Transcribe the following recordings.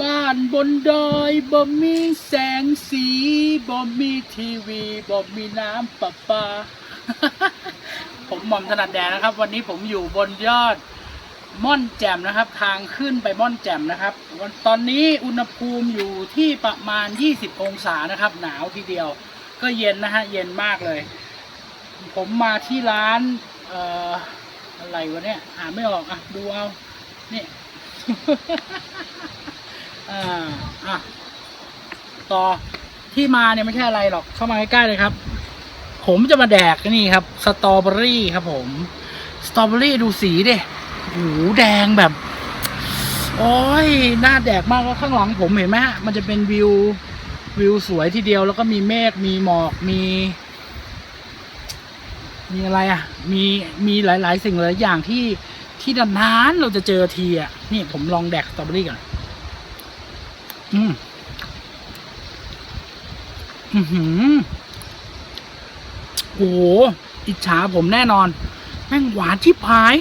บ้านบนดอยบ่มีแสงสีบ่มีทีวีบ่มีน้ำประปา ผมหม่อมถนัดแดงนะครับ วันนี้ผมอยู่บนยอดม่อนแจ่มนะครับ ทางขึ้นไปม่อนแจ่มนะครับวันตอนนี้อุณหภูมิอยู่ที่ประมาณ 20 องศานะครับ หนาวทีเดียว ก็เย็นนะฮะเย็นมากเลย ผมมาที่ร้านเอ่ออะไรวะเนี่ยอ่านไม่ออกอะดูเอานี่ อ่าอะต่อที่มาเนี่ยไม่ใช่อะไรหรอกเข้ามาใกล้ๆเลยครับ ผมจะมาแดกนี่ครับสตรอเบอรี่ครับผมสตรอเบอรี่ดูสีดิโอ้โหแดงแบบ โอ้ยน่าแดกมากแล้วข้างหลังผมเห็นไหมฮะมันจะเป็นวิววิวสวยทีเดียวแล้วก็มีเมฆมีหมอกมี มีอะไรอะ มีมีหลาย ๆ สิ่งหลายอย่างที่ที่นานๆเราจะเจอทีอะนี่ผมลองแดกสตรอเบอรี่ก่อน อืมอือหือโอ้โหอิจฉาผมแน่นอน แม่งหวานชิบหาย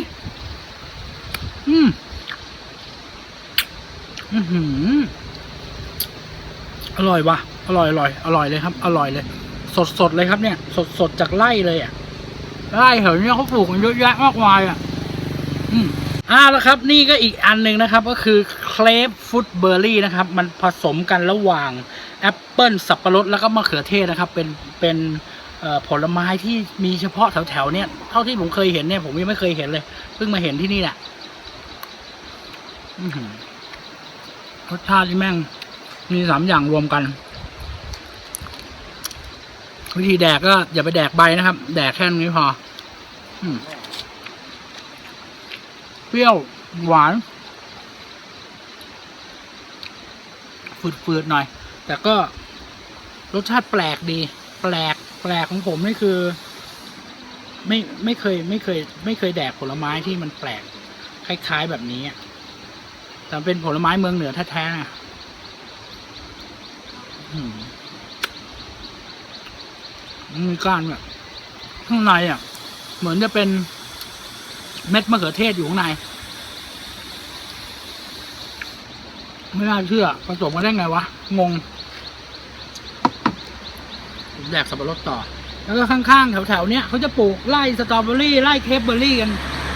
อืมอือหืออร่อยว่ะ อร่อยอร่อยอร่อยเลยครับ อร่อยเลย สดสดเลยครับเนี่ย สดสดจากไร่เลยอะไร่แถวเนี้ยเขาปลูกกันเยอะแยะมากมายอะ อืม อ่าแล้วครับนี่ก็อีกอันหนึ่งนะครับก็คือเคลฟฟุตเบอร์รี่นะครับ มันผสมกันระหว่างแอปเปิลสับปะรดแล้วก็มะเขือเทศนะครับ เป็นเป็นผลไม้ที่มีเฉพาะแถวๆเนี่ยเท่าที่ผมเคยเห็นเนี่ยผมยังไม่เคยเห็นเลย เพิ่งมาเห็นที่นี่แหละรสชาติที่แม่ง มีสามอย่างรวมกัน วิธีแดกก็อย่าไปแดกใบนะครับ แดกแค่นี้พอ อืม เปรี้ยว หวาน ฝืดๆหน่อย แต่ก็รสชาติแปลกดี แปลก แปลกของผมนี่คือ ไม่ไม่เคยไม่เคย ไม่เคยแดกผลไม้ที่มันแปลก คล้าย ๆแบบนี้แต่เป็นผลไม้เมืองเหนือแท้ๆนะอืมมีก้านแบบข้างในอะ เหมือนจะเป็น เม็ดมะเขือเทศอยู่ข้างใน ไม่น่าเชื่อผสมมาได้ไงวะ งงแดกสับปะรดต่อ แล้วก็ข้างๆ แถวๆ เนี้ยเขาจะปลูกไร่สตรอเบอรี่ไร่เคปเบอรี่กัน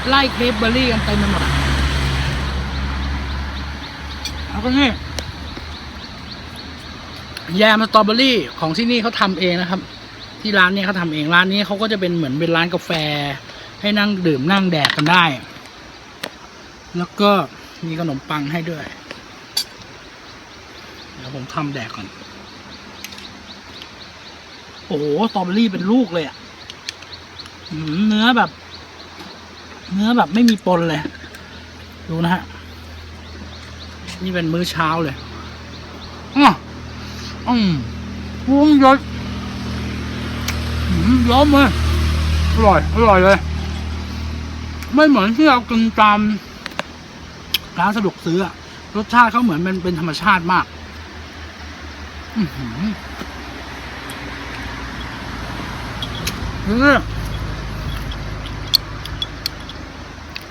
ไร่เคปเบอรี่กันเต็มไปหมดแล้วก็นี่แยมสตรอเบอรี่ของที่นี่เขาทำเองนะครับ ที่ร้านนี้เขาทำเองร้านนี้เขาก็จะเป็นเหมือนเป็นร้านกาแฟ ให้นั่งดื่มนั่งแดกกันได้ แล้วก็มีขนมปังให้ด้วย เดี๋ยวผมทำแดกก่อน โอ้โหสตรอเบอรี่เป็นลูกเลยอะ่ะเนื้อแบบ เนื้อแบบไม่มีปนเลย ดูนะฮะ นี่เป็นมื้อเช้าเลยอะอืมวุ้งยศอืมย้อมเลยอร่อย อร่อยเลย ไม่เหมือนที่เรากินตามร้านสะดวกซื้ออะรสชาติเขาเหมือนเป็นเป็นธรรมชาติมาก อื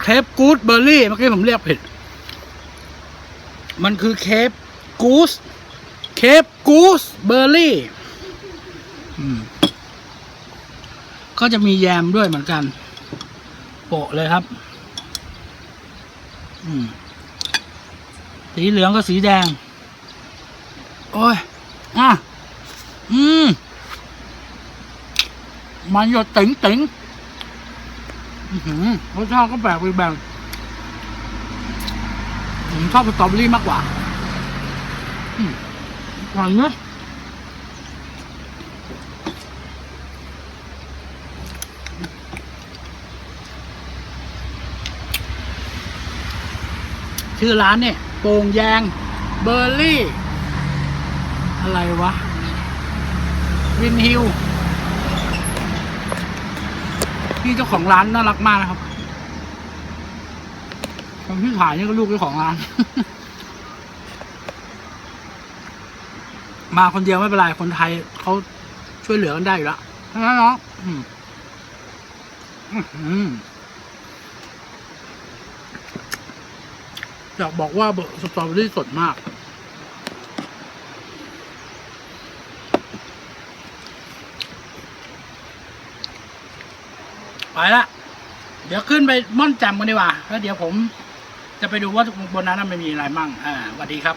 เคปกูดเบอร์รี่เมื่อกี้ผมเรียกผิด มันคือเคปกูสเคปกูสเบอร์รี่ก็จะมีแยมด้วยเหมือนกัน โปะเลยครับ สีเหลืองกับสีแดง โอ้ย อะ อืม มันหยดติ๋งติ๋งอือหือรสชาติก็แปลกไปแบบผมชอบสตรอเบอรี่มากกว่าอืมอร่อยเนอะ ชื่อร้านเนี่ยโป่งแยงเบอร์รี่ อะไรวะ วินฮิลพี่เจ้าของร้านน่ารักมากนะครับคนที่ขายนี่ก็ลูกเจ้าของร้าน มาคนเดียวไม่เป็นไร คนไทยเขาช่วยเหลือกันได้อยู่แล้วทั้งนั้นเนาะอืม อยบอกว่าสตรอเบอรี่สดมาก ไปละเดี๋ยวขึ้นไปม่อนแจ่มกันดีกว่าแล้วเดี๋ยวผมจะไปดูว่าบนนั้นมันมีอะไรมั่งอ่าสวัสดีครับ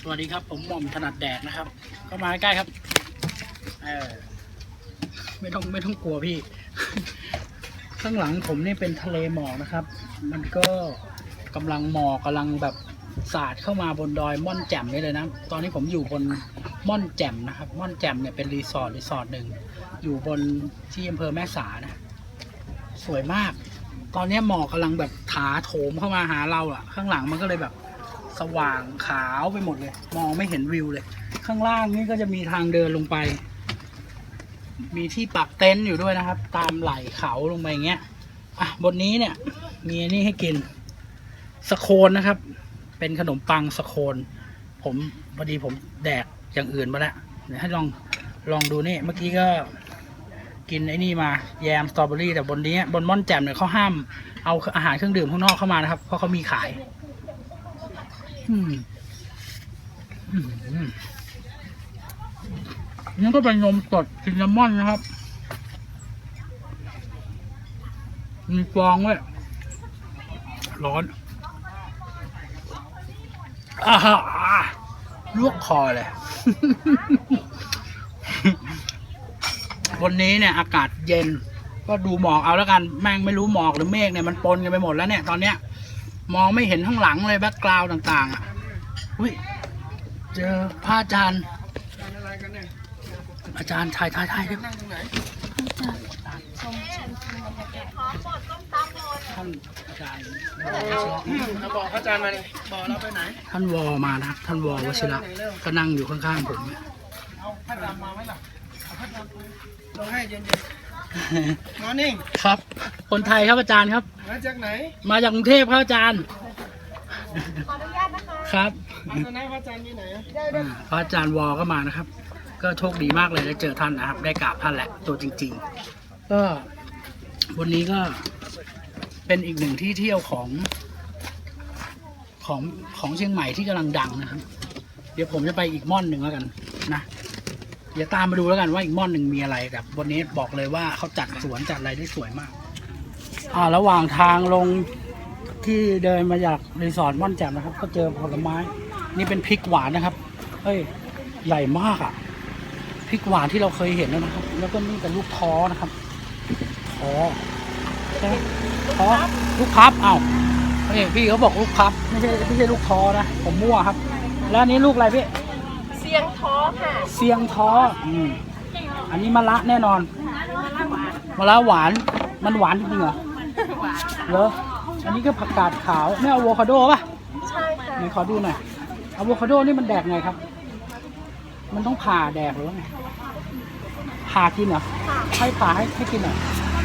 สวัสดีครับ ผมหม่อมถนัดแดดนะครับ ก็มาใกล้ครับ เออไม่ต้องไม่ต้องกลัวพี่ ข้างหลังผมนี่เป็นทะเลหมอกนะครับ มันก็กำลังหมอกกำลังแบบสาดเข้ามาบนดอยม่อนแจ่มนี่เลยนะ ตอนนี้ผมอยู่บนม่อนแจ่มนะครับ ม่อนแจ่มเนี่ยเป็นรีสอร์ทรีสอร์ทหนึ่งอยู่บนที่อำเภอแม่สานะ สวยมาก ตอนนี้หมอกกำลังแบบถาโถมเข้ามาหาเราอะข้างหลังมันก็เลยแบบสว่างขาวไปหมดเลย มองไม่เห็นวิวเลย ข้างล่างนี่ก็จะมีทางเดินลงไป มีที่ปักเต็นท์อยู่ด้วยนะครับ ตามไหล่เขาลงไปอย่างเงี้ยอะบนนี้เนี่ย มีอันนี่ให้กินสโคนนะครับ เป็นขนมปังสโคน ผมพอดีผมแดกอย่างอื่นมาแล้วเดี๋ยวให้ลองลองดูนี่เมื่อกี้ก็กินไอ้นี่มาแยมสตรอเบอรี่แต่บนนี้บนม่อนแจ่มเนี่ยเขาห้ามเอาอาหารเครื่องดื่มข้างนอกเข้ามานะครับ เพราะเขามีขาย อืมอืม นี่ก็เป็นนมสดซินนามอนนะครับ มีฟองด้วยร้อนอาฮะลวกคอเลย วันนี้เนี่ย อากาศเย็น ก็ดูหมอกเอาแล้วกัน แม่งไม่รู้หมอกหรือเมฆเนี่ยมันปนกันไปหมดแล้วเนี่ย ตอนเนี้ย มองไม่เห็นข้างหลังเลยแบ็กกราวด์ต่าง ๆ อะอุ้ย เจอพระอาจารย์ อาจารย์ถ่ายถ่ายถ่ายครับท่านอาจารย์เอาบอกพระอาจารย์มาเลยบอกเราไปไหน ท่านวอมานะครับท่านวอวชิระก็นั่งอยู่ข้างๆผมเนี่ยเอาพระอาจารย์มาไหมล่ะเอาพระอาจารย์ไปเราให้เย็นๆมอร์นิ่งครับ คนไทยครับอาจารย์ครับ มาจากไหน มาจากกรุงเทพครับอาจารย์ขออนุญาตนะคะครับมาจากไหนพระอาจารย์ที่ไหนอ่าพระอาจารย์วอก็มานะครับ ก็โชคดีมากเลยได้เจอท่านนะครับ ได้กราบท่านแหละตัวจริง ๆ ก็วันนี้ก็เป็นอีกหนึ่งที่เที่ยวของของของเชียงใหม่ที่กำลังดังนะครับ เดี๋ยวผมจะไปอีกม่อนหนึ่งแล้วกันนะ เดี๋ยวตามมาดูแล้วกันว่าอีกม่อนหนึ่งมีอะไรกับวันนี้บอกเลยว่าเขาจัดสวนจัดอะไรได้สวยมาก อ่าระหว่างทางลงที่เดินมาจากรีสอร์ทม่อนแจ่มนะครับ ก็เจอผลไม้ นี่เป็นพริกหวานนะครับ เฮ้ย ใหญ่มากอะ่ะ พริกหวานที่เราเคยเห็นแล้วนะครับ แล้วก็นี่เป็นลูกท้อนะครับท้อใช่ไหมท้อลูกพับอ้าวเฮ้ยพี่เขาบอกลูกพับไม่ใช่ไม่ใช่ลูกท้อนะผมมั่วครับ แล้วอันนี้ลูกอะไรพี่เสียงท้อค่ะเสียงท้ออืมอันนี้มะระแน่นอนมะระหวานมันหวานจริงๆเหรอเหรออันนี้ก็ผักกาดขาวนี่อะโวคาโดป่ะใช่ค่ะไหนขอดูหน่อยอะโวคาโดนี่มันแดกไงครับ มันต้องผ่าแดกหรือว่าไงผ่ากินเหรอให้ผ่าให้ให้กินเหรอ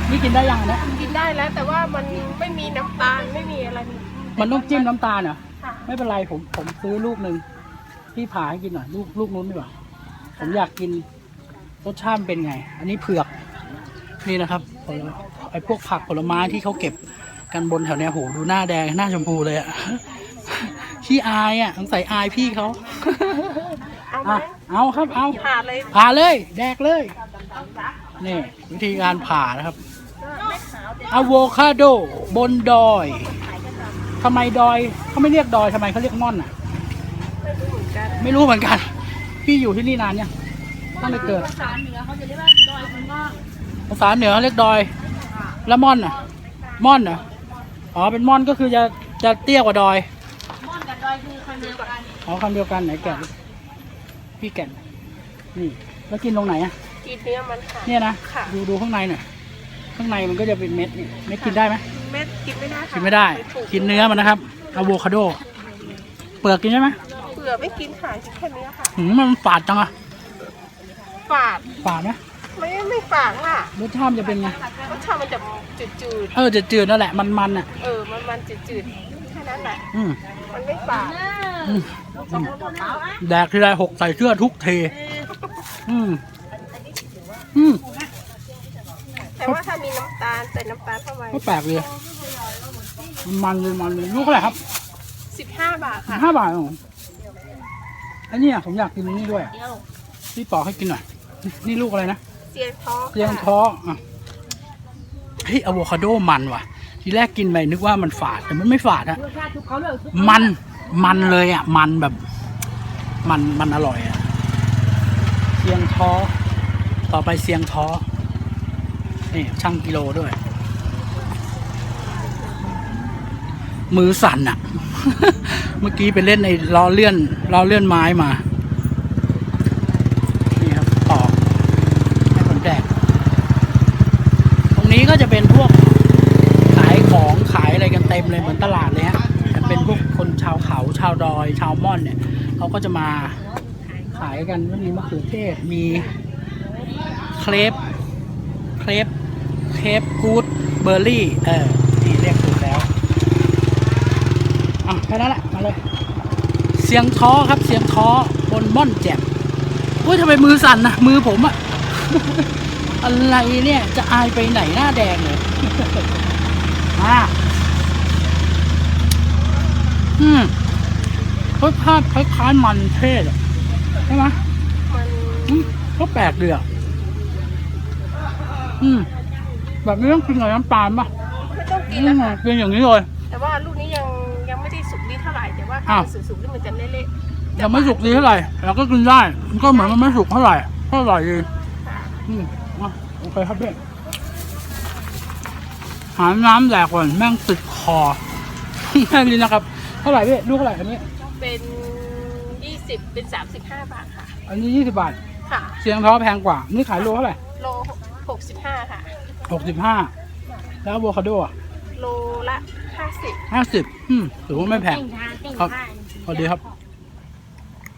นี่กินได้ยังอันเนี้ยกินได้แล้ว แต่ว่ามันไม่มีน้ำตาลไม่มีอะไรมันต้องจิ้มน้ำตาลเหรอค่ะไม่เป็นไรผมผมซื้อลูกหนึ่งพี่ผ่าให้กินหน่อยลูกลูกนู้นดีกว่าผมอยากกินรสชาติมันเป็นไง อันนี้เผือกนี่นะครับผลไอ้พวกผักผลไม้ที่เขาเก็บกันบนแถวเนี้ยโหดูหน้าแดงหน้าชมพูเลยอะขี้อายอะสงสัยอายพี่เขา เอาไหมอะเอาครับเอาผ่าเลยผ่าเลย แดกเลยนี่วิธีการผ่านะครับอะโวคาโดบนดอยทำไมดอยเขาไม่เรียกดอยทำไมเขาเรียกม่อนอะ ไม่รู้เหมือนกัน พี่อยู่ที่นี่นานยังตั้งแต่เกิด ภาษาเหนือเขาจะเรียกว่าดอยคุณม่อนภาษาเหนือเขาเรียกดอย แล้วม่อนอะ ม่อนอะอ๋อเป็นม่อนก็คือจะจะเตี้ยกว่าดอยม่อนกับดอยคือคำเดียวกันอ๋อคำเดียวกันไหนแก่น พี่แก่นนี่แล้วกินตรงไหนอะกินเนื้อมันค่ะ เนี่ยนะค่ะ ดูดูข้างในหน่อยข้างในมันก็จะเป็นเม็ดนี่เม็ดกินได้ไหมเม็ดกินไม่ได้ค่ะกินไม่ได้ ปลูกินเนื้อมันนะครับอะโวคาโด เปลือกกินได้ไหมเปลือกไม่กินค่ะกินแค่เนื้อค่ะหืมมันฝาดจังอะฝาดฝาดไหมไม่ไม่ฝาดค่ะรสชาติมันจะเป็นไงรสชาติมันจะจืดเออจะจืดนั่นแหละมันมันๆอะ ๆเออมันมันจืดๆแค่ นั้นแหละอืมมันไม่ฝาดอืมอืมแดกทีไรหกใส่เสื้อทุกเท อืมอืมแต่ว่าถ้ามีน้ำตาลใส่น้ำตาลเข้าไปก็แปลกเลยมันมันเลยมันเลยลูกเท่าไหร่ครับสิบห้าบาทค่ะห้าบาทเหรออันนี้อะผมอยากกินอันนี้ด้วยพี่ปอกให้กินหน่อยนี่ลูกอะไรนะ เสียงท้อเรียงท้ออะเฮ้ยอะโวคาโดมันว่ะ ทีแรกกินไปนึกว่ามันฝาดแต่มันไม่ฝาดนะมันมันเลยอะมันแบบ มันมันอร่อยอะเสียงท้อ ต่อไปเสียงท้อนี่ช่างกิโลด้วย มือสั่นอะเมื่อกี้ไปเล่นในล้อเลื่อนล้อเลื่อนไม้มานี่ครับต่อกให้ผมแดกตรงนี้ก็จะเป็นพวกขายของขายอะไรกัน เต็มเลยเหมือนตลาดเลยฮะจะเป็นพวกคนชาวเขาชาวดอย ชาวม่อนเนี่ยเขาก็จะมาขายกันก็มีมะเขือเทศมีเครปเครปเครปกูดเบอร์รี่ เออนี่เรียกถูกแล้วอะแค่นั้นแหละมาเลย เสียงท้อครับเสียงท้อบนม่อนแจ่มเฮ้ยทำไมมือสั่นนะมือผมอะอะไรเนี่ย จะอายไปไหนหน้าแดงเลย อ่า อืมรสชาติคล้ายๆมันเทศอะใช่ไหมมันอืมก็แปลกดีอะอืม แบบนี้ต้องกินกับน้ำตาลป่ะไม่ต้องกิอืนแล้วมค่ะกินอย่างนี้เลย แต่ว่าลูกนี้ยังยังไม่ได้สุกดีเท่าไหร่แต่ว่าอ้าวถ้าสุกๆนี่มันจะเละๆยังไม่สุกดีเท่าไหร่เราก็กินได้ มันก็เหมือนมันไม่สุกเท่าไหร่ก็อร่อยดีอืมอะโอเคครับพี่หาน้ำแดกก่อนแม่งติดคอ แค่นี้นะครับ เท่าไหร่พี่ลูกเท่าไหร่อันนี้ เป็น20เป็น35บาทค่ะ อันนี้ยี่สิบบาท ค่ะ เสียงท้อแพงกว่า นี่ขายโลเท่าไหร่โล65ค่ะ หกสิบห้าแล้วอะโวคาโดอะโลละ50ห้าสิบอืมถือว่าไม่แพง ครับพอดีครับ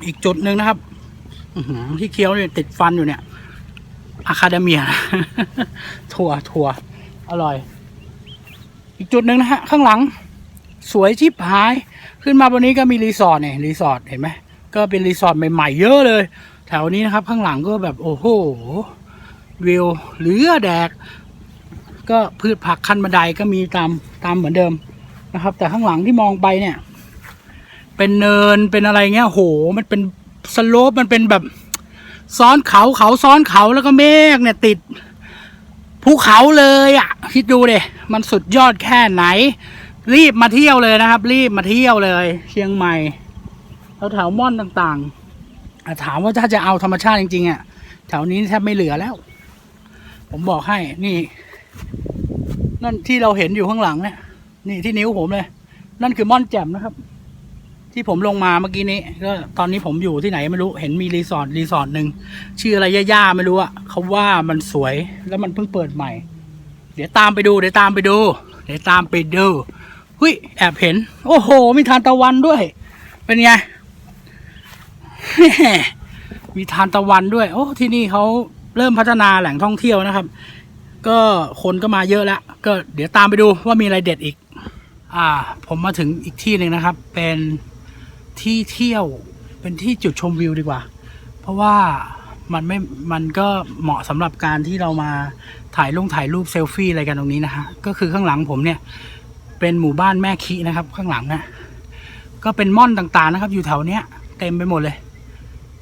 อีกจุดหนึ่งนะครับอื้อหือที่เคี้ยวเนี่ยติดฟันอยู่เนี่ยอะคาเดเมีย ถั่วถั่วอร่อย อีกจุดหนึ่งนะฮะ ข้างหลัง สวยชิบหาย ขึ้นมาบนนี้ก็มีรีสอร์ทเนี่ยรีสอร์ทเห็นไหมก็เป็นรีสอร์ทใหม่ๆเยอะเลย แถวนี้นะครับ ข้างหลังก็แบบโอ้โหวิวเหลือแดก ก็พืชผักขั้นบันไดก็มีตามตามเหมือนเดิมนะครับ แต่ข้างหลังที่มองไปเนี่ย เป็นเนินเป็นอะไรเงี้ยโห มันเป็นสโลปมันเป็นแบบซ้อนเขาเขาซ้อนเขาแล้วก็เมฆเนี่ยติดภูเขาเลยอะ่ะ คิดดูเดมันสุดยอดแค่ไหน รีบมาเที่ยวเลยนะครับ รีบมาเที่ยวเลย เชียงใหม่แถวแถวม่อนต่างๆถามว่าถ้าจะเอาธรรมชาติจริงๆอะ่ะแถวนี้แทบไม่เหลือแล้ว ผมบอกให้นี่ นั่นที่เราเห็นอยู่ข้างหลังเนี่ยนี่ที่นิ้วผมเลย นั่นคือม่อนแจ่มนะครับ ที่ผมลงมาเมื่อกี้นี้ ก็ตอนนี้ผมอยู่ที่ไหนไม่รู้เห็นมีรีสอร์ทรีสอร์ทหนึ่งชื่ออะไรย่าๆไม่รู้อะเขาว่ามันสวยแล้วมันเพิ่งเปิดใหม่ เดี๋ยวตามไปดูเดี๋ยวตามไปดู เดี๋ยวตามไปดู หุยแอบเห็น โอ้โห มีทานตะวันด้วย เป็นไง มีทานตะวันด้วย โอ้ ที่นี่เขาเริ่มพัฒนาแหล่งท่องเที่ยวนะครับ ก็คนก็มาเยอะแล้ว ก็เดี๋ยวตามไปดูว่ามีอะไรเด็ดอีก อ่า ผมมาถึงอีกที่หนึ่งนะครับ เป็นที่เที่ยว เป็นที่จุดชมวิวดีกว่า เพราะว่ามันไม่ มันก็เหมาะสำหรับการที่เรามาถ่ายลงถ่ายรูปเซลฟี่อะไรกันตรงนี้นะฮะ ก็คือข้างหลังผมเนี่ย เป็นหมู่บ้านแม่คีนะครับ ข้างหลังนะก็เป็นม่อนต่างๆนะครับ อยู่แถวเนี้ย เต็มไปหมดเลย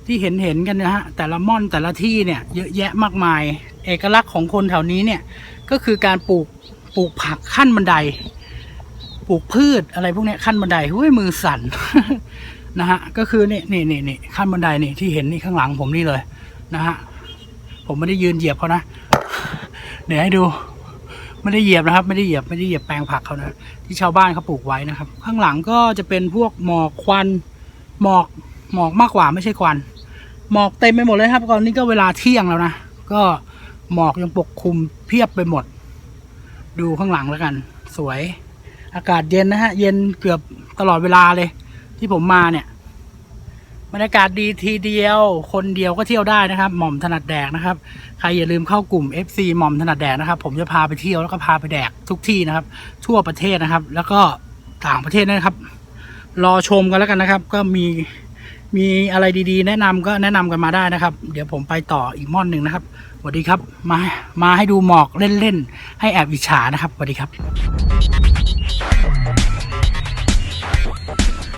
ที่เห็นเห็นๆกันนะฮะแต่ละม่อนแต่ละที่เนี่ยเยอะแยะมากมาย เอกลักษณ์ของคนแถวนี้เนี่ยก็คือการปลูกปลูกผักขั้นบันได ปลูกพืชอะไรพวกเนี้ยขั้นบันไดหุ้ยมือสั่นนะฮะก็คือนี่นี่นี่นี่ขั้นบันไดนี่ที่เห็นนี่ข้างหลังผมนี่เลยนะฮะผมไม่ได้ยืนเหยียบเขานะเดี๋ยวให้ดู ไม่ได้เหยียบนะครับ ไม่ได้เหยียบไม่ได้เหยียบแปลงผักเขานะ ที่ชาวบ้านเขาปลูกไว้นะครับ ข้างหลังก็จะเป็นพวกหมอกควันหมอกหมอกมากกว่าไม่ใช่ควัน หมอกเต็มไปหมดเลยครับตอนนี้ก็เวลาเที่ยงแล้วนะก็หมอกยังปกคลุมเพียบไปหมด ดูข้างหลังแล้วกัน สวย อากาศเย็นนะฮะ เย็นเกือบตลอดเวลาเลย ที่ผมมาเนี่ย บรรยากาศดีทีเดียว คนเดียวก็เที่ยวได้นะครับ หม่อมถนัดแดกนะครับ ใครอย่าลืมเข้ากลุ่ม FC หม่อมถนัดแดกนะครับ ผมจะพาไปเที่ยวแล้วก็พาไปแดกทุกที่นะครับ ทั่วประเทศนะครับ แล้วก็ต่างประเทศนะครับ รอชมกันแล้วกันนะครับ ก็มีมีอะไรดีๆ แนะนำก็แนะนำกันมาได้นะครับ เดี๋ยวผมไปต่ออีกม่อนหนึ่งนะครับสวัสดีครับ มามาให้ดูหมอกเล่นๆให้แอบอิจฉานะครับสวัสดีครับ